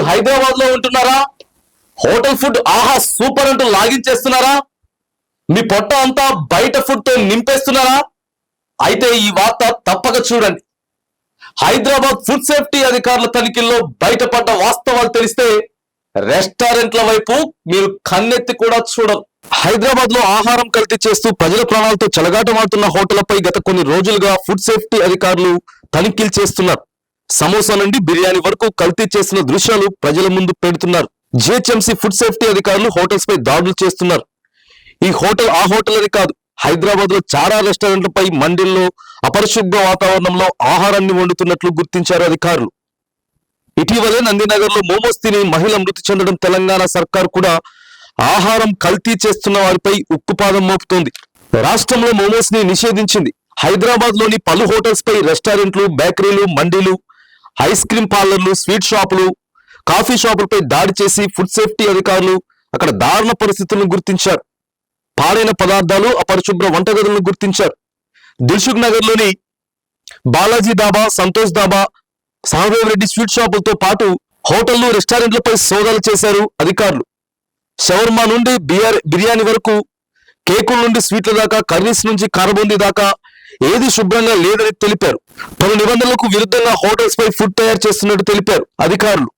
మీరు హైదరాబాద్లో ఉంటున్నారా? హోటల్ ఫుడ్ ఆహా సూపర్ అంటూ లాగిన్ చేస్తున్నారా మీ పొట్ట అంతా బయట ఫుడ్తో నింపేస్తున్నారా? అయితే ఈ వార్త తప్పక చూడండి. హైదరాబాద్ ఫుడ్ సేఫ్టీ అధికారుల తనిఖీల్లో బయటపడ్డ వాస్తవాలు తెలిస్తే రెస్టారెంట్ల వైపు మీరు కన్నెత్తి కూడా చూడరు. హైదరాబాద్లో ఆహారం కల్తీ చేస్తూ ప్రజల ప్రాణాలతో చెలగాటమాడుతున్న హోటళ్ళపై గత కొన్ని రోజులుగా ఫుడ్ సేఫ్టీ అధికారులు తనిఖీలు చేస్తున్నారు. సమోసా నుండి బిర్యానీ వరకు కల్తీ చేసిన దృశ్యాలు ప్రజల ముందు పెడుతున్నారు. జిహెచ్ఎంసీ ఫుడ్ సేఫ్టీ అధికారులు హోటల్స్ పై దాడులు చేస్తున్నారు. ఈ హోటల్ ఆ హోటల్ అని కాదు హైదరాబాద్లో చాలా రెస్టారెంట్లపై మండిల్లో అపరిశుభ్ర వాతావరణంలో ఆహారాన్ని వండుతున్నట్లు గుర్తించారు అధికారులు. ఇటీవలే నందినగర్లో మోమోస్ తిని మహిళ మృతి చెందడం తెలంగాణ సర్కార్ కూడా ఆహారం కల్తీ చేస్తున్న వారిపై ఉక్కుపాదం మోపుతోంది. రాష్ట్రంలో మోమోస్ని నిషేధించింది. హైదరాబాద్లోని పలు హోటల్స్ పై రెస్టారెంట్లు బేకరీలు మండీలు ఐస్ క్రీమ్ పార్లర్లు స్వీట్ షాపులు కాఫీ షాపులపై దాడి చేసి ఫుడ్ సేఫ్టీ అధికారులు అక్కడ దారుణ పరిస్థితులను గుర్తించారు. పాడైన పదార్థాలు అపరిశుభ్ర వంటగదులను గుర్తించారు. దిల్సుఖ్ నగర్లోని బాలాజీ దాబా సంతోష్ దాబా సహదేవ్ రెడ్డి స్వీట్ షాపులతో పాటు హోటళ్ళు రెస్టారెంట్లపై సోదాలు చేశారు అధికారులు. షవర్మా నుండి బియర్ బిర్యానీ వరకు కేకుల నుండి స్వీట్ల దాకా కర్రీస్ నుంచి కారబూందీ దాకా ఏది శుభ్రంగా లేదని తెలిపారు. పలు నిబంధనలకు విరుద్ధంగా హోటల్స్ పై ఫుడ్ తయారు చేస్తున్నట్టు తెలిపారు అధికారులు.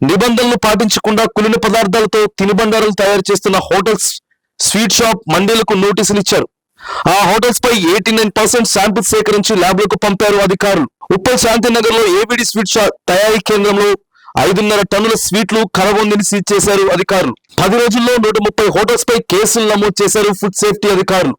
నిబంధనలు పాటించకుండా కులిన పదార్థాలతో తినుబండారాలు తయారు చేస్తున్న హోటల్స్ స్వీట్ షాప్ మండీలకు నోటీసులు ఇచ్చారు. ఆ హోటల్స్ పై ఎయిటీ నైన్ పర్సెంట్ శాంపిల్స్ సేకరించి ల్యాబ్లకు పంపారు అధికారులు. ఉప్పల్ శాంతినగర్లో ఏబిడి స్వీట్ షాప్ తయారీ కేంద్రంలో ఐదున్నర టన్నుల స్వీట్లు కరగొందని సీజ్ చేశారు అధికారులు. పది రోజుల్లో నూట ముప్పై హోటల్స్ పై కేసులు నమోదు చేశారు ఫుడ్ సేఫ్టీ అధికారులు.